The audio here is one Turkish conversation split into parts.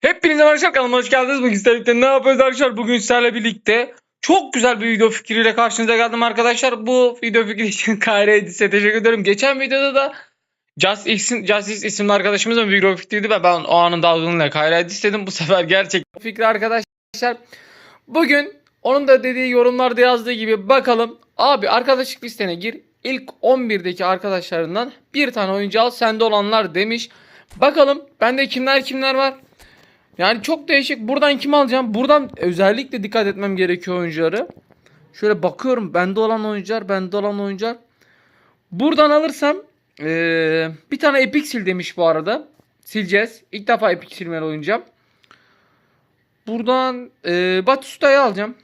Hepinize arkadaşlar kanalıma hoş geldiniz. Bugün sizlerle ne yapıyoruz arkadaşlar? Bugün sizlerle birlikte çok güzel bir video fikriyle karşınıza geldim arkadaşlar. Bu video fikri için Kayra Edis'e teşekkür ederim. Geçen videoda da Justice, Justice isimli arkadaşımızın video fikriydi ve ben o anın dalgınlığıyla Kayra Edis dedim. Bu sefer gerçek fikri arkadaşlar. Bugün onun da dediği yorumlarda yazdığı gibi bakalım. Abi arkadaşlık listene gir. İlk 11'deki arkadaşlarından bir tane oyuncu al sende olanlar demiş. Bakalım bende kimler kimler var. Yani çok değişik. Buradan kim alacağım? Buradan özellikle dikkat etmem gerekiyor oyuncuları. Şöyle bakıyorum. Bende olan oyuncular, bende olan oyuncular. Buradan alırsam eee, bir tane Epic sil demiş bu arada. Sileceğiz. İlk defa Epic silmeli oynayacağım. Buradan eee Batista'yı alacağım.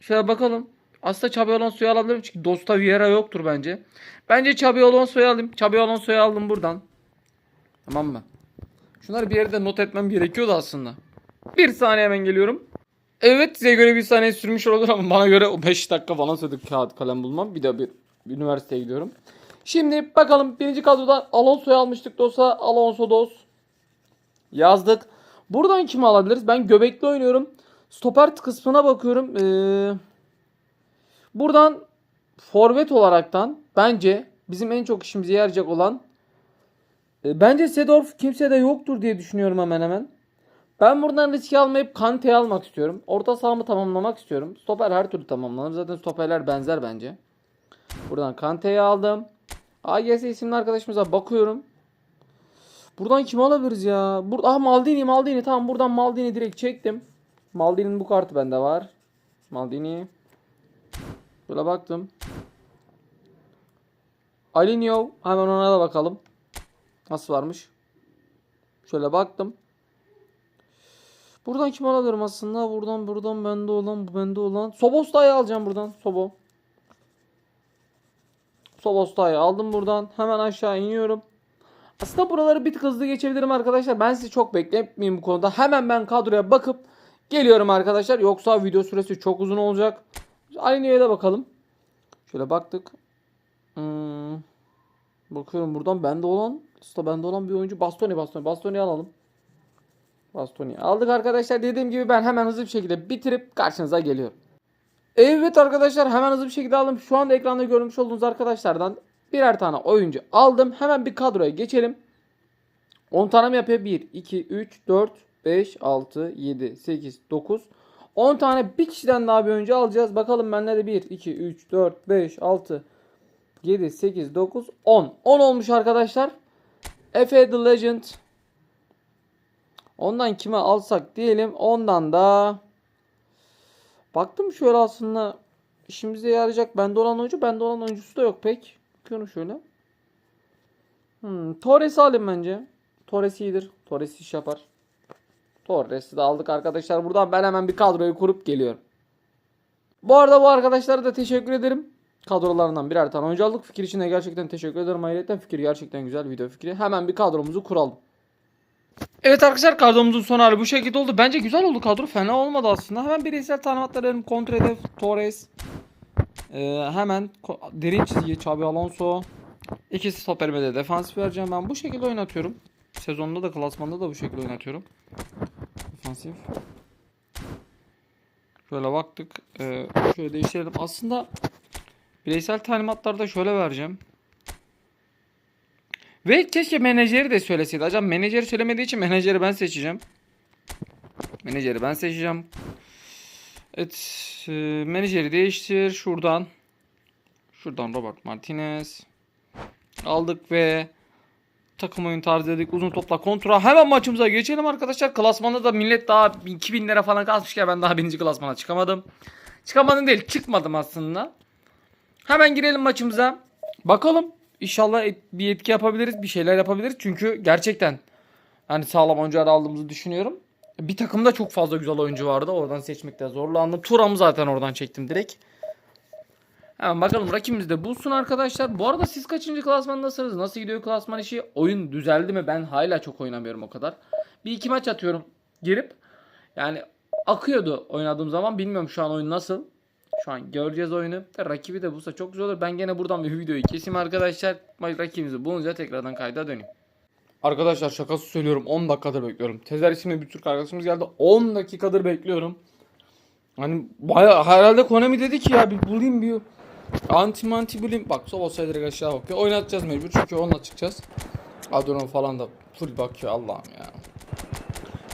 Şöyle bakalım. Aslında Xabi Alonso'yu alabilirim çünkü Dosta Vieira yoktur bence. Bence Xabi Alonso'yu alayım. Xabi Alonso'yu aldım buradan. Tamam mı? Şunları bir yerde not etmem gerekiyordu aslında. Bir saniye hemen geliyorum. Evet size göre bir saniye sürmüş olur ama bana göre o 5 dakika falan sürdü kağıt kalem bulmam. Bir de bir, bir üniversiteye gidiyorum. Şimdi bakalım birinci kadrodan Alonso'yu almıştık dosa Alonso dos. Yazdık. Buradan kimi alabiliriz? Ben göbekli oynuyorum. Stoper kısmına bakıyorum. Ee, buradan forvet olaraktan bence bizim en çok işimize yarayacak olan Bence Sedorf kimse de yoktur diye düşünüyorum hemen hemen. Ben buradan riski almayıp Kante'yi almak istiyorum. Orta sahamı tamamlamak istiyorum. Stoper her türlü tamamlanır. Zaten stoperler benzer bence. Buradan Kante'yi aldım. AGS isimli arkadaşımıza bakıyorum. Buradan kim alabiliriz ya? Bur ah Maldini Maldini tamam buradan Maldini direkt çektim. Maldini'nin bu kartı bende var. Maldini. Böyle baktım. Alinho hemen ona da bakalım. Nasıl varmış? Şöyle baktım. Buradan kim alabilirim aslında? Buradan buradan bende olan bu bende olan. Sobosta'yı alacağım buradan. Sobo. Sobosta'yı aldım buradan. Hemen aşağı iniyorum. Aslında buraları bir tık hızlı geçebilirim arkadaşlar. Ben sizi çok bekletmeyeyim bu konuda. Hemen ben kadroya bakıp geliyorum arkadaşlar. Yoksa video süresi çok uzun olacak. Aynı da bakalım. Şöyle baktık. Hmm. Bakıyorum buradan bende olan Usta bende olan bir oyuncu Bastoni Bastoni. Bastoni'yi alalım. Bastoni aldık arkadaşlar. Dediğim gibi ben hemen hızlı bir şekilde bitirip karşınıza geliyorum. Evet arkadaşlar hemen hızlı bir şekilde aldım. Şu anda ekranda görmüş olduğunuz arkadaşlardan birer tane oyuncu aldım. Hemen bir kadroya geçelim. 10 tane mi yapıyor? 1, 2, 3, 4, 5, 6, 7, 8, 9. 10 tane bir kişiden daha bir oyuncu alacağız. Bakalım bende de 1, 2, 3, 4, 5, 6, 7, 8, 9, 10. 10 olmuş arkadaşlar. Efe the Legend. Ondan kime alsak diyelim. Ondan da baktım şöyle aslında işimize yarayacak. Bende olan oyuncu, bende olan oyuncusu da yok pek. Bakıyorum şöyle. Hmm, Torres'i alayım bence. Torres iyidir. Torres iş yapar. Torres'i de aldık arkadaşlar. Buradan ben hemen bir kadroyu kurup geliyorum. Bu arada bu arkadaşlara da teşekkür ederim kadrolarından birer tane oyuncu aldık. Fikir için de gerçekten teşekkür ederim. Ayrıca fikir gerçekten güzel video fikri. Hemen bir kadromuzu kuralım. Evet arkadaşlar kadromuzun son hali bu şekilde oldu. Bence güzel oldu kadro. Fena olmadı aslında. Hemen bireysel talimatlar verelim. Torres. Ee, hemen derin çizgi Xabi Alonso. İkisi stoperime de defansif vereceğim. Ben bu şekilde oynatıyorum. Sezonda da klasmanda da bu şekilde oynatıyorum. Defansif. Şöyle baktık. Ee, şöyle değiştirelim. Aslında Bireysel talimatlarda şöyle vereceğim. Ve keşke menajeri de söyleseydi. Acaba menajeri söylemediği için menajeri ben seçeceğim. Menajeri ben seçeceğim. Evet. E, menajeri değiştir. Şuradan. Şuradan Robert Martinez. Aldık ve takım oyun tarzı dedik. Uzun topla kontra. Hemen maçımıza geçelim arkadaşlar. Klasmanda da millet daha 2000 lira falan kasmışken ben daha birinci klasmana çıkamadım. Çıkamadım değil çıkmadım aslında. Hemen girelim maçımıza. Bakalım. İnşallah et- bir etki yapabiliriz. Bir şeyler yapabiliriz. Çünkü gerçekten hani sağlam oyuncular aldığımızı düşünüyorum. Bir takımda çok fazla güzel oyuncu vardı. Oradan seçmekte zorlandım. Turamı zaten oradan çektim direkt. Hemen bakalım rakibimiz de bulsun arkadaşlar. Bu arada siz kaçıncı klasmandasınız? Nasıl gidiyor klasman işi? Oyun düzeldi mi? Ben hala çok oynamıyorum o kadar. Bir iki maç atıyorum girip. Yani akıyordu oynadığım zaman. Bilmiyorum şu an oyun nasıl. Şu an göreceğiz oyunu. Rakibi de bulsa çok güzel olur. Ben gene buradan bir videoyu keseyim arkadaşlar. Rakibimizi bulunca tekrardan kayda döneyim. Arkadaşlar şakası söylüyorum 10 dakikadır bekliyorum. Tezer isimli bir Türk arkadaşımız geldi. 10 dakikadır bekliyorum. Hani baya herhalde Konami dedi ki ya bir bulayım bir anti manti bulayım. Bak Sobosa direkt aşağı bakıyor. Oynatacağız mecbur çünkü onunla çıkacağız. Adron falan da full bakıyor Allah'ım ya.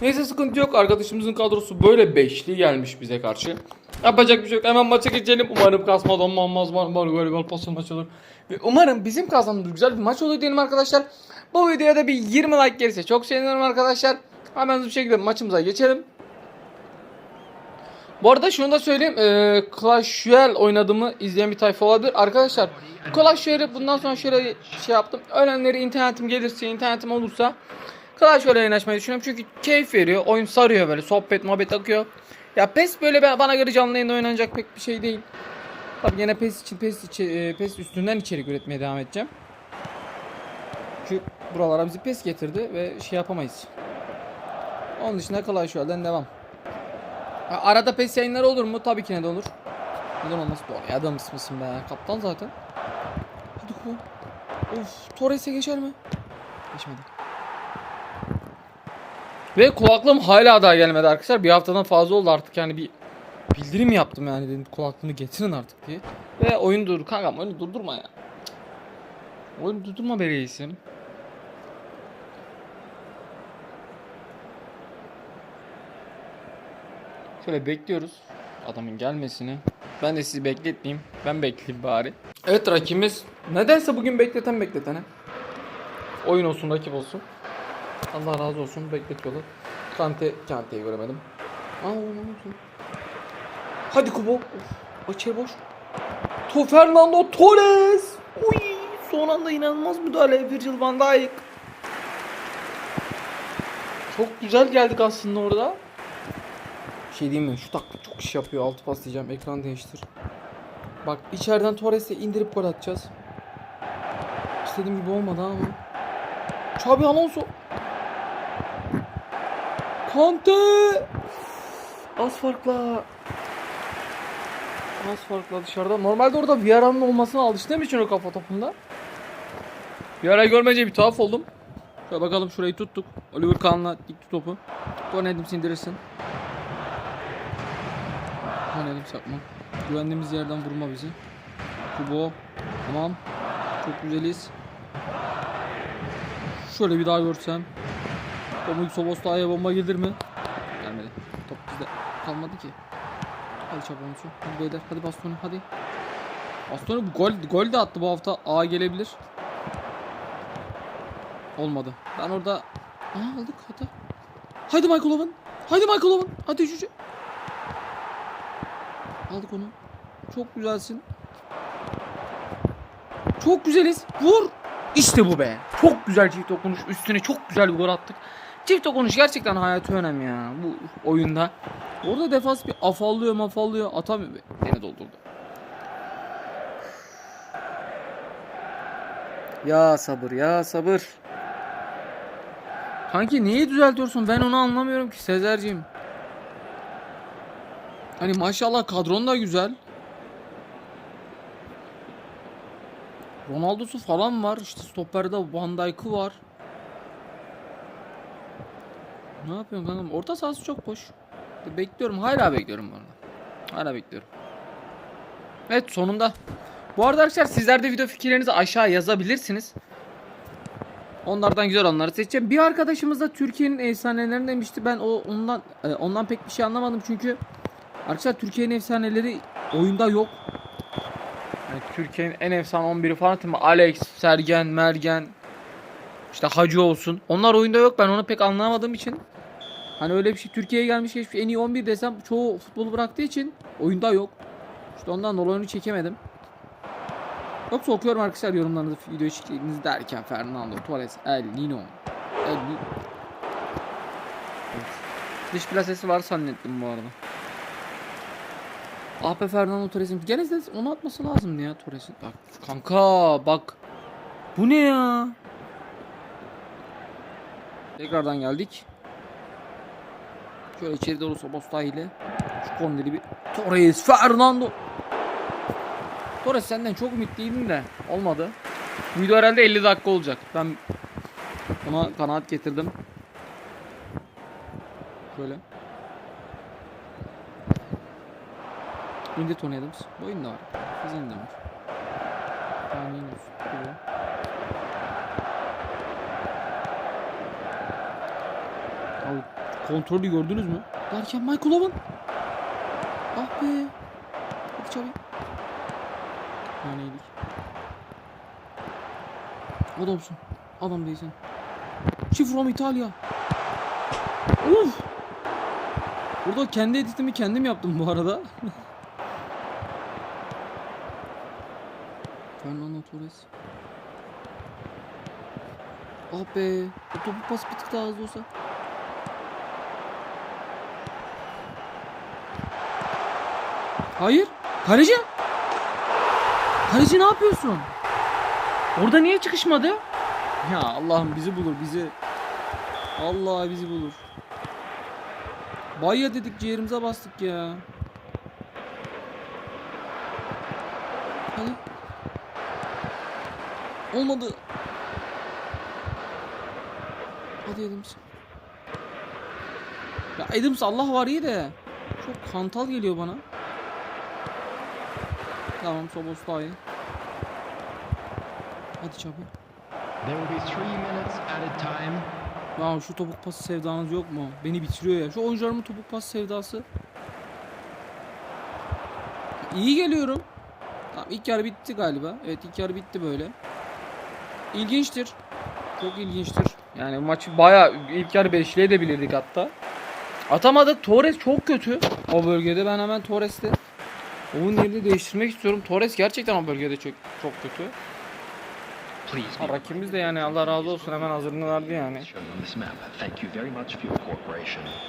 Neyse sıkıntı yok. Arkadaşımızın kadrosu böyle beşli gelmiş bize karşı. Yapacak bir şey yok. Hemen maça geçelim. Umarım kasmadan olmaz. Umarım gol gol paslı maç olur. Ve umarım bizim kazandığımız güzel bir maç olur diyelim arkadaşlar. Bu videoya da bir 20 like gelirse çok sevinirim arkadaşlar. Hemen hızlı bir şekilde maçımıza geçelim. Bu arada şunu da söyleyeyim. E, Clash Royale oynadığımı izleyen bir tayfa olabilir. Arkadaşlar Clash Royale'i bundan sonra şöyle şey yaptım. Öğlenleri internetim gelirse, internetim olursa Clash Royale yayınlaşmayı düşünüyorum. Çünkü keyif veriyor. Oyun sarıyor böyle. Sohbet, muhabbet akıyor. Ya PES böyle bana göre canlı yayında oynanacak pek bir şey değil. Tabii yine PES için PES, içi, e, PES üstünden içerik üretmeye devam edeceğim. Çünkü buralara bizi PES getirdi ve şey yapamayız. Onun dışında Clash Royale'den devam. Ha, arada PES yayınları olur mu? Tabii ki ne de olur. Neden olmaz? Doğru adam mısın be? Kaptan zaten. Hadi ko. Of, Torres'e geçer mi? Geçmedi. Ve kulaklığım hala daha gelmedi arkadaşlar. Bir haftadan fazla oldu artık yani bir bildirim yaptım yani dedim kulaklığımı getirin artık diye. Ve oyun dur kankam oyunu durdurma ya. Oyunu durdurma be reisim. Şöyle bekliyoruz adamın gelmesini. Ben de sizi bekletmeyeyim. Ben bekleyeyim bari. Evet rakibimiz nedense bugün bekleten bekletene. Oyun olsun rakip olsun. Allah razı olsun bekletiyorlar. Kante, Kante'yi göremedim. Aa, olsun. Hadi Kubo. İçeri boş. To Fernando Torres. Uy, son anda inanılmaz müdahale Virgil van Dijk. Çok güzel geldik aslında orada. Bir şey diyeyim mi? Şu taktik çok iş yapıyor. Altı pas diyeceğim. Ekran değiştir. Bak içeriden Torres'e indirip gol atacağız. İstediğim gibi olmadı ama. Xabi Alonso. Kante. Az farkla. Az farkla dışarıda. Normalde orada Vieira'nın olmasına alıştığım için o kafa topunda. Vieira'yı görmeyince bir tuhaf oldum. Şöyle bakalım şurayı tuttuk. Oliver Kahn'la dikti topu. Gol Edim's indirirsin. Gol Edim sakma. Güvendiğimiz yerden vurma bizi. Kubo. Tamam. Çok güzeliz. Şöyle bir daha görsem. Bomba Sobosta'ya bomba gelir mi? Gelmedi. Top bizde kalmadı ki. Hadi Çaponcu. Hadi beyler. Hadi Bastoni. Hadi. Bastoni bu gol, gol de attı bu hafta. A gelebilir. Olmadı. Ben orada... Aa aldık hadi. Hadi Michael Owen. Hadi Michael Owen. Hadi üçüncü. Aldık onu. Çok güzelsin. Çok güzeliz. Vur. İşte bu be. Çok güzel çift dokunuş. Üstüne çok güzel bir gol attık. Çift dokunuş gerçekten hayatı önem ya bu oyunda. Orada defans bir afallıyor mafallıyor atamıyor. Beni doldurdu. Ya sabır ya sabır. Kanki neyi düzeltiyorsun ben onu anlamıyorum ki Sezer'ciğim. Hani maşallah kadron da güzel. Ronaldo'su falan var. İşte stoperde Van Dijk'ı var. Ne yapıyorsun kankam? Orta sahası çok boş. Bekliyorum. Hala bekliyorum bu arada. Hala bekliyorum. Evet sonunda. Bu arada arkadaşlar sizler de video fikirlerinizi aşağı yazabilirsiniz. Onlardan güzel olanları seçeceğim. Bir arkadaşımız da Türkiye'nin efsanelerini demişti. Ben o ondan e, ondan pek bir şey anlamadım çünkü arkadaşlar Türkiye'nin efsaneleri oyunda yok. Yani Türkiye'nin en efsane 11'i falan değil mi? Alex, Sergen, Mergen, işte Hacı olsun. Onlar oyunda yok. Ben onu pek anlamadığım için. Hani öyle bir şey Türkiye'ye gelmiş geçmiş en iyi 11 desem çoğu futbolu bıraktığı için oyunda yok. İşte ondan dolayı onu çekemedim. Yoksa okuyorum arkadaşlar yorumlarınızı video çektiğiniz derken Fernando Torres, El Nino. El Nino. Dış plasesi var zannettim bu arada. Ah be Fernando Torres'in. Gene onu atması lazımdı ya Torres'in. Bak kanka bak. Bu ne ya? Tekrardan geldik. Şöyle içeri doğru Sobosta ile şu korneri bir Torres Fernando. Torres senden çok ümitliydim de olmadı. Video herhalde 50 dakika olacak. Ben Ona kanaat getirdim. Şöyle. İndir Tony Adams. Bu oyunda var. Biz indirmiş. Tamam iniyoruz. Şöyle. Abi kontrolü gördünüz mü? Derken Michael Owen. Ah be. Hadi çabuk. Yani iyilik. Adamsın. Adam değilsin. She from Italia. Uf. Burada kendi editimi kendim yaptım bu arada. Fernando Torres. Ah be. O topu pas bir tık daha hızlı olsa. Hayır. Kaleci. Kaleci ne yapıyorsun? Orada niye çıkışmadı? Ya Allah'ım bizi bulur bizi. Allah bizi bulur. Bayya dedik ciğerimize bastık ya. Hadi. Olmadı. Hadi Adams. Ya Adams Allah var iyi de. Çok kantal geliyor bana. Tamam Sobos daha iyi. Hadi çabuk. There will be three minutes at a time. Ya şu topuk pası sevdanız yok mu? Beni bitiriyor ya. Şu oyuncularımın topuk pası sevdası. İyi geliyorum. Tamam ilk yarı bitti galiba. Evet ilk yarı bitti böyle. İlginçtir. Çok ilginçtir. Yani maçı baya ilk yarı beşliğe de bilirdik hatta. Atamadık. Torres çok kötü. O bölgede ben hemen Torres'te onun yerini değiştirmek istiyorum. Torres gerçekten o bölgede çok çok kötü. Ha, rakibimiz de yani Allah razı olsun hemen hazırlığını verdi yani.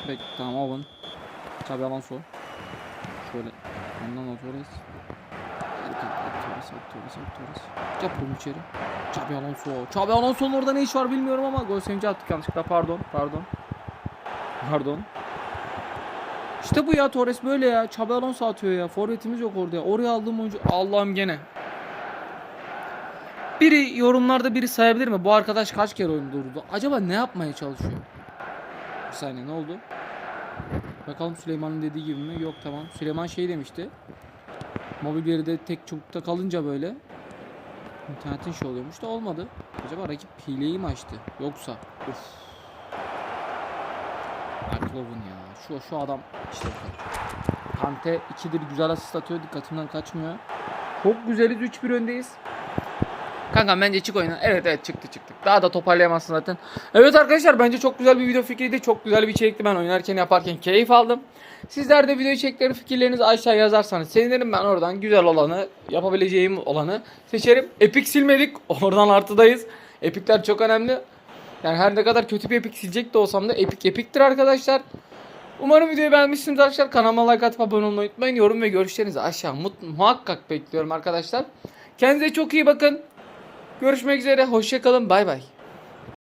Bek tamam Owen. Xabi Alonso. Şöyle. Ondan Torres. Torres, Torres, Torres. Yap bunu içeri. Xabi Alonso. Xabi Alonso'nun orada ne iş var bilmiyorum ama gol sevinci attık yanlışlıkla. Pardon, pardon. Pardon. İşte bu ya Torres böyle ya. Xabi Alonso atıyor ya. Forvetimiz yok orada ya. Oraya aldığım oyuncu. Allah'ım gene. Biri yorumlarda biri sayabilir mi? Bu arkadaş kaç kere oyun durdu? Acaba ne yapmaya çalışıyor? Bir saniye ne oldu? Bakalım Süleyman'ın dediği gibi mi? Yok tamam. Süleyman şey demişti. Mobil yerde tek çubukta kalınca böyle internetin şey oluyormuş da olmadı. Acaba rakip hileyi mi açtı? Yoksa. Uf. Erkloven ya. Şu şu adam işte. Kante ikidir güzel asist atıyor. Dikkatimden kaçmıyor. Çok güzeliz. 3-1 öndeyiz. Kanka bence çık oyuna. Evet evet çıktı çıktık. Daha da toparlayamazsın zaten. Evet arkadaşlar bence çok güzel bir video fikriydi. Çok güzel bir içerikti. Ben oynarken yaparken keyif aldım. Sizler de video içerikleri fikirlerinizi aşağı yazarsanız sevinirim. Ben oradan güzel olanı yapabileceğim olanı seçerim. Epic silmedik. Oradan artıdayız. Epikler çok önemli. Yani her ne kadar kötü bir epik silecek de olsam da epik epiktir arkadaşlar. Umarım videoyu beğenmişsiniz arkadaşlar. Kanalıma like atıp abone olmayı unutmayın. Yorum ve görüşlerinizi aşağı mut- muhakkak bekliyorum arkadaşlar. Kendinize çok iyi bakın. Görüşmek üzere. Hoşçakalın. Bay bay.